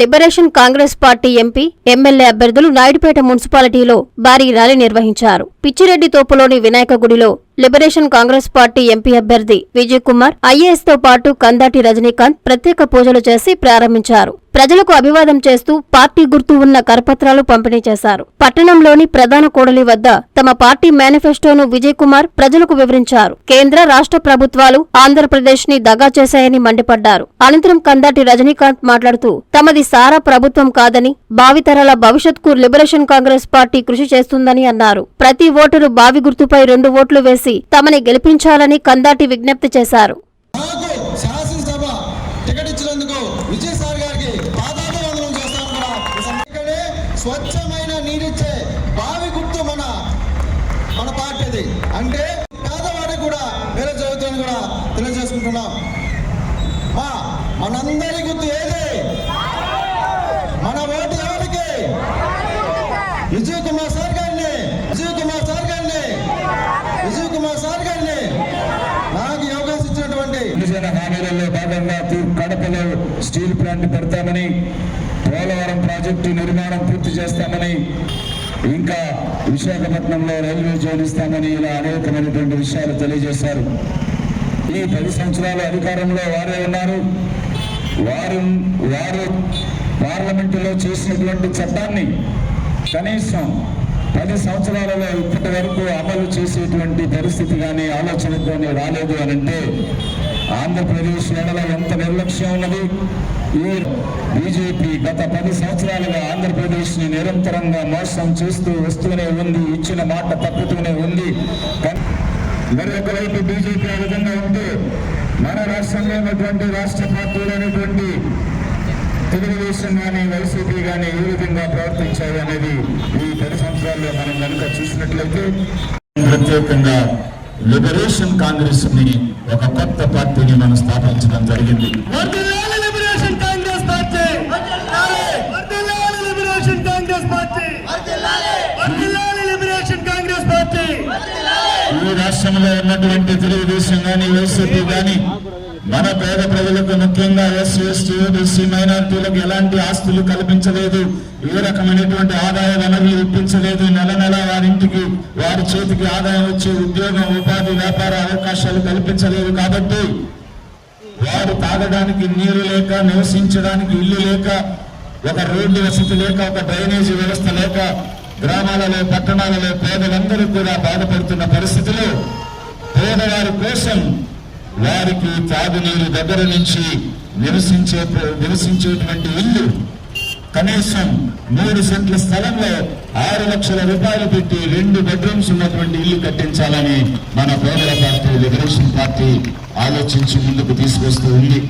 Liberation Congress party MP MLA అభ్యర్థులు నాయుడుపేట మున్సిపాలిటీలో భారీ ర్యాలీ నిర్వహించారు. పిచ్చిరెడ్డి తోపులోని వినాయక గుడిలో లిబరేషన్ కాంగ్రెస్ పార్టీ ఎంపీ అభ్యర్థి విజయ్ కుమార్ ఐఏఎస్తో పాటు కందాటి రజనీకాంత్ ప్రత్యేక పూజలు చేసి ప్రారంభించారు. ప్రజలకు అభివాదం చేస్తూ పార్టీ గుర్తు ఉన్న కరపత్రాలు పంపిణీ చేశారు. పట్టణంలోని ప్రధాన కూడలి వద్ద తమ పార్టీ మేనిఫెస్టోను విజయ్ కుమార్ ప్రజలకు వివరించారు. కేంద్ర రాష్ట్ర ప్రభుత్వాలు ఆంధ్రప్రదేశ్ని దగా చేశాయని మండిపడ్డారు. అనంతరం కందాటి రజనీకాంత్ మాట్లాడుతూ తమది సారా ప్రభుత్వం కాదని భావితరాల భవిష్యత్కు లిబరేషన్ కాంగ్రెస్ పార్టీ కృషి చేస్తుందని అన్నారు. ప్రతి ఓటరు బావి గుర్తుపై రెండు ఓట్లు వేసి తమని గెలిపించాలని కందాటి విజ్ఞప్తి చేశారు. స్వచ్ఛమైన నీరిచ్చే బావి గుర్తు మన మన పార్టీది. అంటే పేదవాడికి కూడా వేరే చదువుతుంది కూడా తెలియజేసుకుంటున్నాం. మా మనందరి గుర్తు ఏది? మన ఓటు ఎవరికి? విజయ్ కుమార్ సార్ గారిని. విజయ్ కుమార్ సార్ గారిని. విజయ్ కుమార్ సార్ గారిని. నాకు అవకాశం ఇచ్చినటువంటి హామీలలో భాగంగా కడపలో స్టీల్ ప్లాంట్ పెడతామని ప్రాజెక్టు నిర్మాణం పూర్తి చేస్తామని ఇంకా విశాఖపట్నంలో రైల్వే జోడిస్తామని ఇలా అనేకమైనటువంటి విషయాలు తెలియజేశారు. ఈ పది సంవత్సరాల అధికారంలో వారే ఉన్నారు. వారు వారు పార్లమెంటులో చేసినటువంటి చట్టాన్ని కనీసం పది సంవత్సరాలలో ఇప్పటి వరకు అమలు చేసేటువంటి పరిస్థితి కానీ ఆలోచన కానీ రాలేదు అని అంటే ఆంధ్రప్రదేశ్ ఎడల ఎంత నిర్లక్ష్యం ఉన్నది? ఈ బీజేపీ గత పది సంవత్సరాలుగా ఆంధ్రప్రదేశ్ని నిరంతరంగా మోసం చేస్తూ వస్తూనే ఉంది ఇచ్చిన మాట తప్పుతూనే ఉంది. కానీ మరి ఒకవైపు బీజేపీ ఆ విధంగా ఉంటే మన రాష్ట్రంలో ఉన్నటువంటి రాష్ట్ర పార్టీలు అనేటువంటి తెలుగుదేశం కానీ వైసీపీ కానీ ఏ విధంగా ప్రవర్తించాయి అనేది ఈ పది సంవత్సరాల్లో మనం కనుక చూసినట్లయితే ప్రత్యేకంగా లిబరేషన్ కాంగ్రెస్ని ఒక కొత్త పార్టీని మనం స్థాపించడం జరిగింది. ఈ రాష్ట్రంలో ఉన్నటువంటి తెలుగుదేశం కానీ వైసీపీ కానీ మన పేద ప్రజలకు ముఖ్యంగా ఎస్సీ ఎస్టీ ఓబీసీ మైనార్టీలకు ఎలాంటి ఆస్తులు కల్పించలేదు ఏ రకమైనటువంటి ఆదాయ వనరులు ఇప్పించలేదు నెల నెల వారింటికి వారి చేతికి ఆదాయం వచ్చే ఉద్యోగం ఉపాధి వ్యాపార అవకాశాలు కల్పించలేదు కాబట్టి వారు తాగడానికి నీరు లేక నివసించడానికి ఇల్లు లేక ఒక రోడ్డు వసతి లేక ఒక డ్రైనేజీ వ్యవస్థ లేక గ్రామాలలో పట్టణాలలో పేదలందరూ కూడా బాధపడుతున్న పరిస్థితిలో పేదవారి కోసం వారికి తాగునీరు దగ్గర నుంచి నివసించే నివసించేటువంటి ఇల్లు కనీసం మూడు సెంట్ల స్థలంలో ఆరు లక్షల రూపాయలు పెట్టి రెండు బెడ్రూమ్స్ ఉన్నటువంటి ఇల్లు కట్టించాలని మన పేదల పార్టీ లిబరేషన్ పార్టీ ఆలోచించి ముందుకు తీసుకొస్తూ ఉంది.